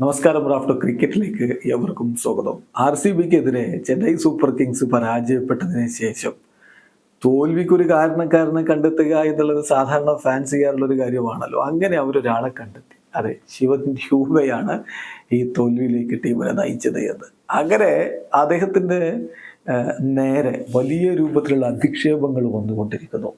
നമസ്കാരം റാഫ്റ്റർ ക്രിക്കറ്റിലേക്ക് എവർക്കും സ്വാഗതം. ആർ സി ബിക്കെതിരെ ചെന്നൈ സൂപ്പർ കിങ്സ് പരാജയപ്പെട്ടതിന് ശേഷം തോൽവിക്കൊരു കാരണക്കാരനെ കണ്ടെത്തുക എന്നുള്ളത് സാധാരണ ഫാൻസ് ചെയ്യാറുള്ള ഒരു കാര്യമാണല്ലോ. അങ്ങനെ അവരൊരാളെ കണ്ടെത്തി. അതെ ശിവൻ ഹ്യൂമയാണ് ഈ തോൽവിയിലേക്ക് ടീമിനെ നയിച്ചത് എന്ന്. അങ്ങനെ അദ്ദേഹത്തിന്റെ നേരെ വലിയ രൂപത്തിലുള്ള അധിക്ഷേപങ്ങൾ വന്നുകൊണ്ടിരിക്കുന്നു.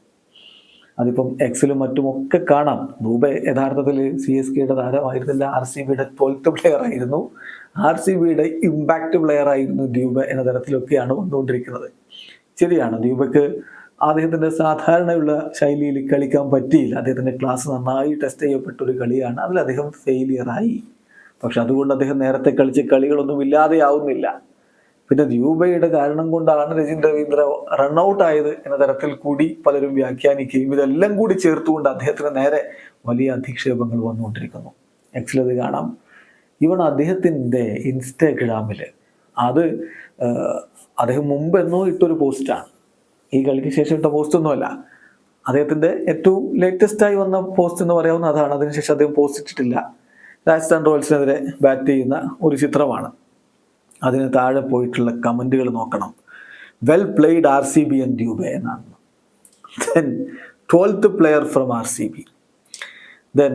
അതിപ്പം എക്സിലും മറ്റുമൊക്കെ കാണാം. ദൂബെ യഥാർത്ഥത്തിൽ സി എസ് കെയുടെ താരമായിരുന്നില്ല. ആർ സി ബിയുടെ ട്വൽത്ത് പ്ലെയർ ആയിരുന്നു. ആർ സി ബിയുടെ ഇമ്പാക്റ്റ് പ്ലെയർ ആയിരുന്നു ദ്യൂബ എന്ന തരത്തിലൊക്കെയാണ് വന്നുകൊണ്ടിരിക്കുന്നത്. ശരിയാണ് ദ്യൂബയ്ക്ക് അദ്ദേഹത്തിന്റെ സാധാരണയുള്ള ശൈലിയിൽ കളിക്കാൻ പറ്റിയില്ല. അദ്ദേഹത്തിന്റെ ക്ലാസ് നന്നായി ടെസ്റ്റ് ചെയ്യപ്പെട്ട ഒരു കളിയാണ്. അതിൽ അദ്ദേഹം ഫെയിലിയറായി പക്ഷെ അതുകൊണ്ട് അദ്ദേഹം നേരത്തെ കളിച്ച കളികളൊന്നും ഇല്ലാതെയാവുന്നില്ല. പിന്നെ ദ്യൂബയുടെ കാരണം കൊണ്ടാണ് രജിൻ രവീന്ദ്ര റണ്ണൌട്ട് ആയത് എന്ന തരത്തിൽ കൂടി പലരും വ്യാഖ്യാനിക്കുകയും ഇതെല്ലാം കൂടി ചേർത്തുകൊണ്ട് അദ്ദേഹത്തിന് നേരെ വലിയ അധിക്ഷേപങ്ങൾ വന്നുകൊണ്ടിരിക്കുന്നു. എക്സിലത് കാണാം. ഇവൺ അദ്ദേഹത്തിന്റെ ഇൻസ്റ്റാഗ്രാമിൽ അത് അദ്ദേഹം മുമ്പ് എന്നോ ഇട്ടൊരു പോസ്റ്റാണ്. ഈ കളിക്ക് ശേഷം ഇട്ട പോസ്റ്റ് ഒന്നുമല്ല അദ്ദേഹത്തിന്റെ ഏറ്റവും ലേറ്റസ്റ്റ് ആയി വന്ന പോസ്റ്റ് എന്ന് പറയാവുന്ന അതാണ്. അതിനുശേഷം അദ്ദേഹം പോസ്റ്റ് ഇട്ടിട്ടില്ല. രാജസ്ഥാൻ റോയൽസിനെതിരെ ബാറ്റ് ചെയ്യുന്ന ഒരു ചിത്രമാണ്. അതിന് താഴെ പോയിട്ടുള്ള കമന്റുകൾ നോക്കണം. Well played R C B and Dube എന്നാണ്. Then twelfth player from R C B then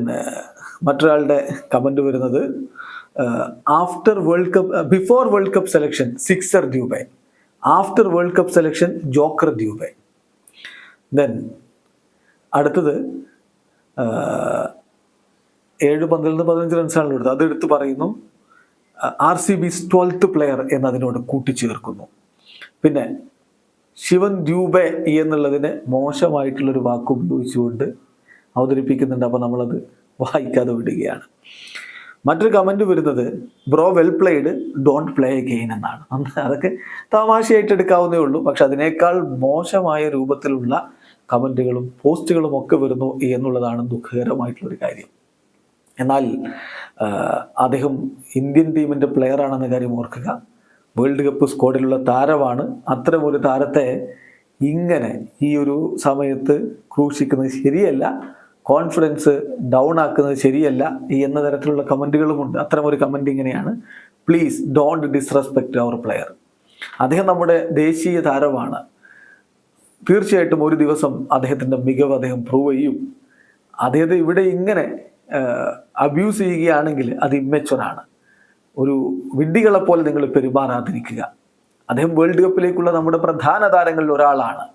മറ്റൊരാളുടെ കമന്റ് വരുന്നത് after World Cup before World Cup selection sixer Dube after World Cup selection joker Dube then അടുത്തത് ആഹ്, ഏഴ് നിന്ന് പതിനഞ്ച് റൺസാണ് എടുത്തത്. അതെടുത്ത് പറയുന്നു. R C B twelfth player എന്നതിനോട് കൂട്ടിച്ചേർക്കുന്നു. പിന്നെ ശിവൻ ദ്യൂബെ എന്നുള്ളതിന് മോശമായിട്ടുള്ളൊരു വാക്ക് ഉപയോഗിച്ചുകൊണ്ട് അവതരിപ്പിക്കുന്നുണ്ട്. അപ്പോൾ നമ്മളത് വായിക്കാതെ വിടുകയാണ്. മറ്റൊരു കമന്റ് വരുന്നത് bro well played don't play again എന്നാണ്. അതൊക്കെ തമാശയായിട്ട് എടുക്കാവുന്നേ ഉള്ളൂ. പക്ഷെ അതിനേക്കാൾ മോശമായ രൂപത്തിലുള്ള കമന്റുകളും പോസ്റ്റുകളും ഒക്കെ വരുന്നു എന്നുള്ളതാണ് ദുഃഖകരമായിട്ടുള്ളൊരു കാര്യം. എന്നാൽ അദ്ദേഹം ഇന്ത്യൻ ടീമിന്റെ പ്ലെയർ ആണെന്ന കാര്യം ഓർക്കുക. വേൾഡ് കപ്പ് സ്ക്വാഡിലുള്ള താരമാണ്. അത്തരമൊരു താരത്തെ ഇങ്ങനെ ഈ ഒരു സമയത്ത് ക്രൂശിക്കുന്നത് ശരിയല്ല. കോൺഫിഡൻസ് ഡൗൺ ആക്കുന്നത് ശരിയല്ല എന്ന തരത്തിലുള്ള കമന്റുകളുമുണ്ട് അത്തരമൊരു കമന്റ് ഇങ്ങനെയാണ്. Please don't disrespect our player അദ്ദേഹം നമ്മുടെ ദേശീയ താരമാണ്. തീർച്ചയായിട്ടും ഒരു ദിവസം അദ്ദേഹത്തിന്റെ മികവ് അദ്ദേഹം പ്രൂവ് ചെയ്യും. അദ്ദേഹത്തെ ഇവിടെ ഇങ്ങനെ അബ്യൂസ് ചെയ്യുകയാണെങ്കിൽ അത് ഇമ്മച്ചുവറാണ് ഒരു വിഡ്ഢികളെ പോലെ നിങ്ങൾ പെരുമാറാതിരിക്കുക. അദ്ദേഹം വേൾഡ് കപ്പിലേക്കുള്ള നമ്മുടെ പ്രധാന താരങ്ങളിൽ ഒരാളാണ്.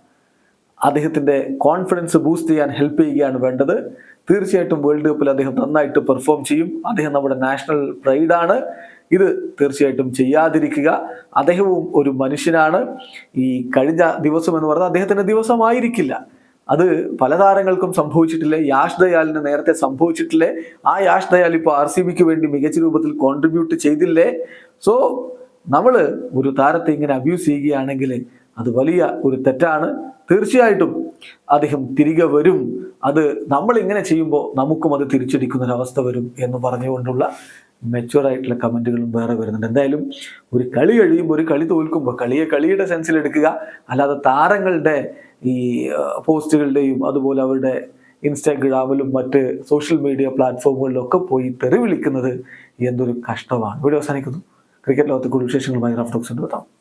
അദ്ദേഹത്തിന്റെ കോൺഫിഡൻസ് ബൂസ്റ്റ് ചെയ്യാൻ ഹെൽപ്പ് ചെയ്യുകയാണ് വേണ്ടത്. തീർച്ചയായിട്ടും വേൾഡ് കപ്പിൽ അദ്ദേഹം നന്നായിട്ട് പെർഫോം ചെയ്യും. അദ്ദേഹം നമ്മുടെ നാഷണൽ പ്രൈഡാണ് ഇത് തീർച്ചയായിട്ടും ചെയ്യാതിരിക്കുക. അദ്ദേഹവും ഒരു മനുഷ്യനാണ്. ഈ കഴിഞ്ഞ ദിവസം എന്ന് പറഞ്ഞാൽ അദ്ദേഹത്തിന്റെ ദിവസമായിരിക്കില്ല. അത് പല താരങ്ങൾക്കും സംഭവിച്ചിട്ടില്ല? യാഷ് ദയാലിന് നേരത്തെ സംഭവിച്ചിട്ടില്ലേ? ആ യാഷ് ദയാൽ ഇപ്പോൾ ആർ സി ബിക്ക് വേണ്ടി മികച്ച രൂപത്തിൽ കോൺട്രിബ്യൂട്ട് ചെയ്തില്ലേ? സോ നമ്മൾ ഒരു താരത്തെ ഇങ്ങനെ അബ്യൂസ് ചെയ്യുകയാണെങ്കിൽ അത് വലിയ ഒരു തെറ്റാണ്. തീർച്ചയായിട്ടും അദ്ദേഹം തിരികെ വരും. അത് നമ്മൾ ഇങ്ങനെ ചെയ്യുമ്പോൾ നമുക്കും അത് തിരിച്ചടിക്കുന്ന ഒരു അവസ്ഥ വരും എന്ന് പറഞ്ഞുകൊണ്ടുള്ള മെച്ചുവർ ആയിട്ടുള്ള കമന്റുകളും വേറെ വരുന്നുണ്ട്. എന്തായാലും ഒരു കളി കഴിയുമ്പോൾ ഒരു കളി തോൽക്കുമ്പോൾ കളിയെ കളിയുടെ സെൻസിൽ എടുക്കുക. അല്ലാതെ താരങ്ങളുടെ ഈ പോസ്റ്റുകളുടെയും അതുപോലെ അവരുടെ ഇൻസ്റ്റാഗ്രാമിലും മറ്റ് സോഷ്യൽ മീഡിയ പ്ലാറ്റ്ഫോമുകളിലും ഒക്കെ പോയി തെറി വിളിക്കുന്നത് എന്തൊരു കഷ്ടമാണ്. ഇവിടെ അവസാനിക്കുന്നു. ക്രിക്കറ്റ് ലോകത്തെ കൂടുതൽ വിശേഷങ്ങളുമായി റഫ്ഡോക്സ് ഉണ്ട്.